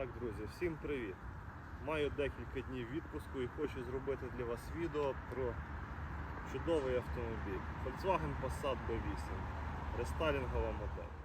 Так, друзі, всім привіт! Маю декілька днів відпуску і хочу зробити для вас відео про чудовий автомобіль Volkswagen Passat B8. Рестайлінгова модель.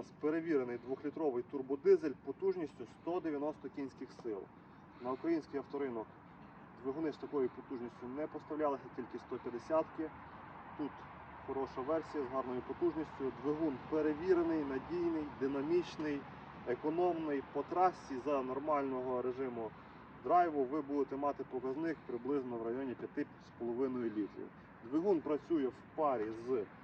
Нас перевірений 2-літровий турбодизель потужністю 190 кінських сил. На український авторинок двигуни з такою потужністю не поставлялися, тільки 150-ки. Тут хороша версія з гарною потужністю. Двигун перевірений, надійний, динамічний, економний. По трасі за нормального режиму драйву ви будете мати показник приблизно в районі 5,5 літрів. Двигун працює в парі з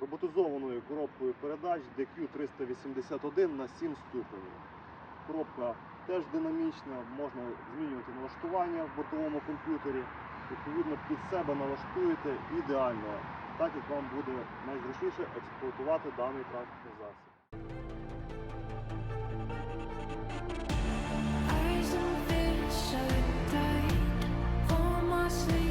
роботизованою коробкою передач DQ381 на 7 ступенів. Коробка теж динамічна, можна змінювати налаштування в бортовому комп'ютері. Відповідно, під себе налаштуєте ідеально, так як вам буде найзручніше експлуатувати даний транспортний засіб. Eyes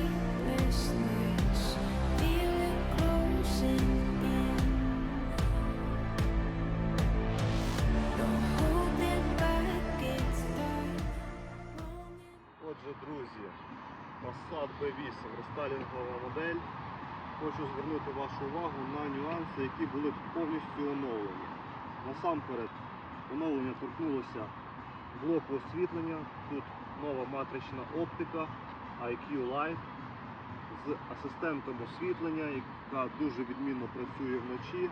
P8 рестайлінгова модель. Хочу звернути вашу увагу на нюанси, які були повністю оновлені. Насамперед оновлення торкнулося блоку освітлення, тут нова матрична оптика IQ Light з асистентом освітлення, яка дуже відмінно працює вночі.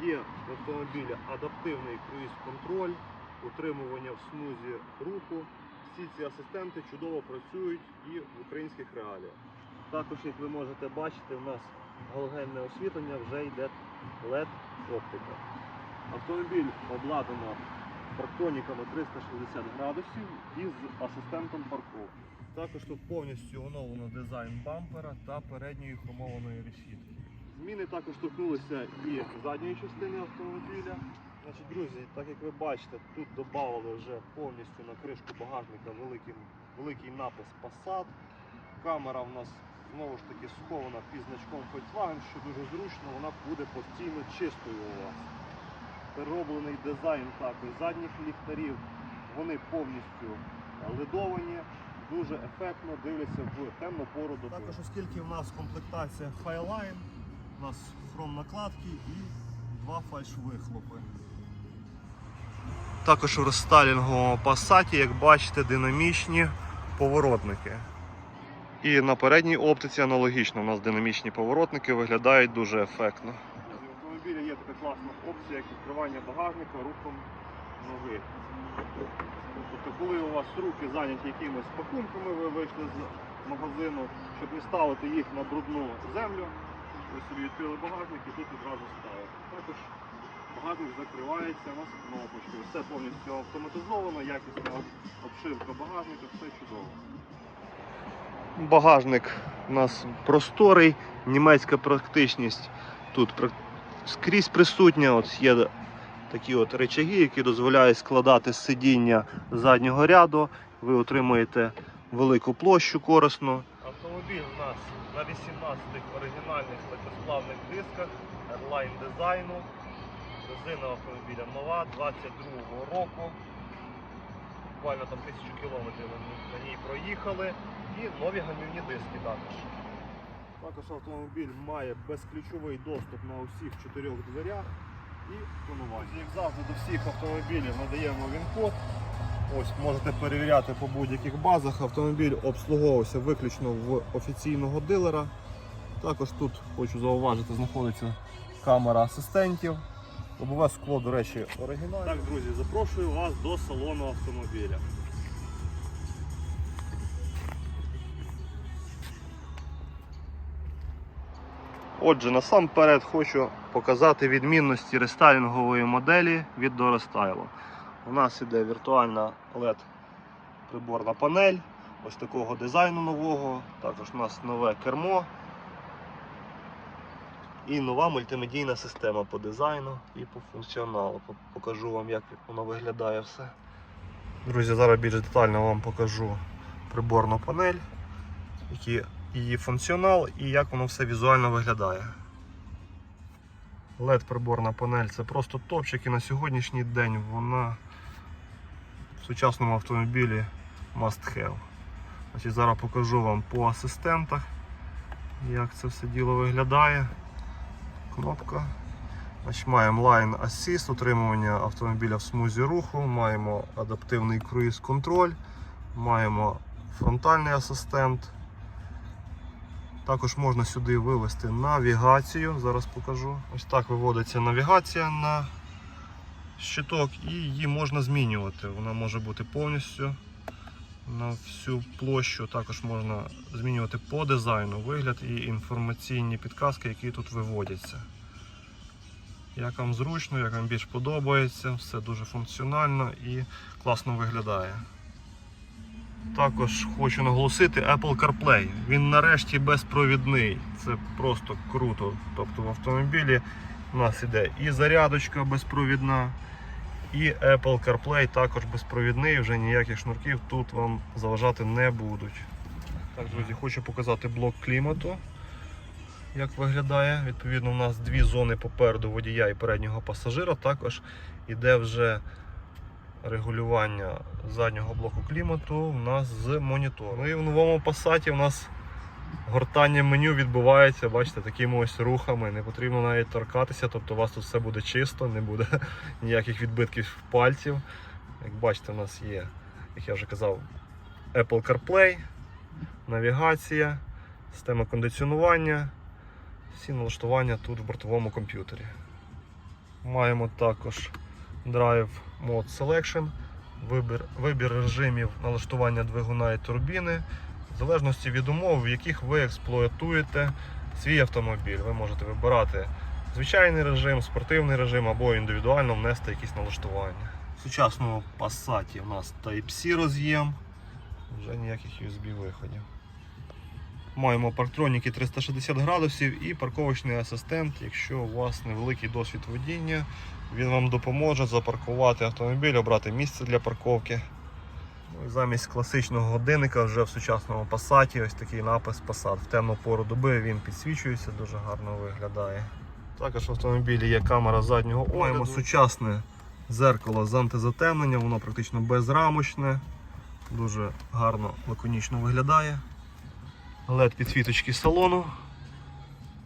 Є в автомобілі адаптивний круїз-контроль, утримування в смузі руху. Всі ці асистенти чудово працюють і в українських реаліях. Також, як ви можете бачити, у нас галогенне освітлення вже йде LED-оптика. Автомобіль обладнано парктоніками 360 градусів і з асистентом парковки. Також тут повністю оновлено дизайн бампера та передньої хромованої решітки. Зміни також торкнулися і задньої частини автомобіля. Значить, друзі, так як ви бачите, тут додали вже повністю на кришку багажника великий, великий напис Passat. Камера в нас знову ж таки схована під значком Volkswagen, що дуже зручно, вона буде постійно чистою у вас. Перероблений дизайн також задніх ліхтарів. Вони повністю ледовані, дуже ефектно дивляться в темну пору доби. Також, оскільки в нас комплектація Highline, у нас хром накладки і два фальш-вихлопи. Також у рестайлінговому пасаті, як бачите, динамічні поворотники. І на передній оптиці аналогічно у нас динамічні поворотники виглядають дуже ефектно. В автомобілі є така класна опція, як відкривання багажника рухом ноги. Тобто, коли у вас руки зайняті якимись пакунками, ви вийшли з магазину, щоб не ставити їх на брудну землю, ви собі відкрили багажник і тут відразу ставите. Також багажник закривається у нас кнопочкою. Все повністю автоматизовано, якісна обшивка багажника, все чудово. Багажник у нас просторий, німецька практичність тут скрізь присутня. От є такі от речаги, які дозволяють складати сидіння заднього ряду. Ви отримуєте велику площу корисну. Автомобіль у нас на 18 оригінальних легкосплавних дисках Airline дизайну. Резина автомобіля нова 22-го року. Буквально там тисячу кілометрів на ній- проїхали. І нові гальмівні диски також. Також автомобіль має безключовий доступ на усіх чотирьох дверях і тонування. Як завжди до всіх автомобілів надаємо він-код. Ось можете перевіряти по будь-яких базах. Автомобіль обслуговувався виключно в офіційного дилера. Також тут хочу зауважити, знаходиться камера асистентів. Лобове скло, до речі, оригінальне. Так, друзі, запрошую вас до салону автомобіля. Отже, насамперед хочу показати відмінності рестайлінгової моделі від дорестайлу. У нас іде віртуальна LED приборна панель, ось такого дизайну нового. Також у нас нове кермо і нова мультимедійна система по дизайну і по функціоналу. Покажу вам, як воно виглядає все. Друзі, зараз більш детально вам покажу приборну панель, який її функціонал і як воно все візуально виглядає. LED приборна панель це просто топчик і на сьогоднішній день вона в сучасному автомобілі must have. Значить, зараз покажу вам по асистентах, як це все діло виглядає. Кнопка. Значить, маємо Line Assist, утримування автомобіля в смузі руху, маємо адаптивний круїз контроль, маємо фронтальний асистент. Також можна сюди вивести навігацію. Зараз покажу. Ось так виводиться навігація на щиток і її можна змінювати. Вона може бути повністю на всю площу. Також можна змінювати по дизайну вигляд і інформаційні підказки, які тут виводяться. Як вам зручно, як вам більш подобається, все дуже функціонально і класно виглядає. Також хочу наголосити Apple CarPlay. Він нарешті безпровідний. Це просто круто. Тобто в автомобілі у нас іде і зарядочка безпровідна, і Apple CarPlay також безпровідний. Вже ніяких шнурків тут вам заважати не будуть. Так, друзі, хочу показати блок клімату. Як виглядає. Відповідно, у нас дві зони попереду водія і переднього пасажира. Також іде вже регулювання заднього блоку клімату у нас з монітору. Ну і в новому Passat у нас гортання меню відбувається, бачите, такими ось рухами. Не потрібно навіть торкатися, тобто у вас тут все буде чисто, не буде ніяких відбитків пальців. Як бачите, у нас є, як я вже казав, Apple CarPlay, навігація, система кондиціонування, всі налаштування тут в бортовому комп'ютері. Маємо також Drive Mode Selection, вибір, вибір режимів налаштування двигуна і турбіни, в залежності від умов, в яких ви експлуатуєте свій автомобіль. Ви можете вибирати звичайний режим, спортивний режим або індивідуально внести якісь налаштування. В сучасному Passat у нас Type-C роз'єм, вже ніяких USB виходів. Маємо парктроніки 360 градусів і парковочний асистент, якщо у вас невеликий досвід водіння. Він вам допоможе запаркувати автомобіль, обрати місце для парковки. Замість класичного годинника вже в сучасному Passat ось такий напис Passat. В темну пору доби він підсвічується, дуже гарно виглядає. Також в автомобілі є камера заднього огляду. Маємо сучасне зеркало з антизатемненням, воно практично безрамочне, дуже гарно, лаконічно виглядає. LED підсвіточки салону.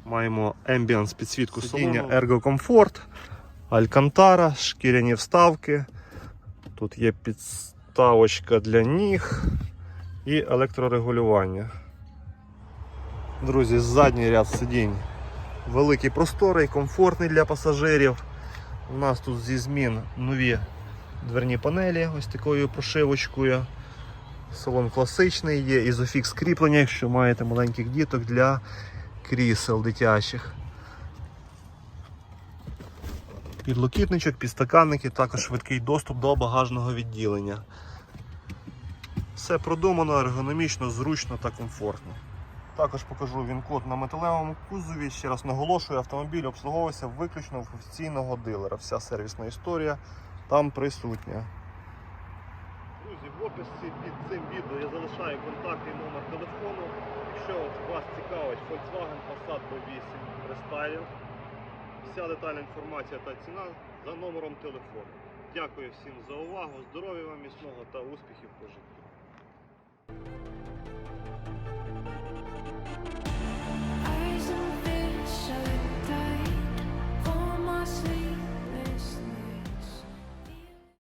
Маємо Ambience підсвітку Сидіння салону. Ergo Comfort. Алькантара, шкіряні вставки. Тут є підставочка для ніг і електрорегулювання. Друзі, задній ряд сидінь великий просторий, комфортний для пасажирів. У нас тут зі змін нові дверні панелі ось такою прошивочкою. Салон класичний, є ізофікс кріплення, якщо маєте маленьких діток для крісел дитячих. Підлокітничок, підстаканники, також швидкий доступ до багажного відділення. Все продумано, ергономічно, зручно та комфортно. Також покажу він-код на металевому кузові. Ще раз наголошую, автомобіль обслуговується виключно в офіційного дилера. Вся сервісна історія там присутня. Друзі, в описі під цим відео я залишаю контактний номер телефону. Якщо вас цікавить Volkswagen Passat B8 Restyling, вся детальна інформація та ціна за номером телефону. Дякую всім за увагу, здоров'я вам міцного та успіхів по життю.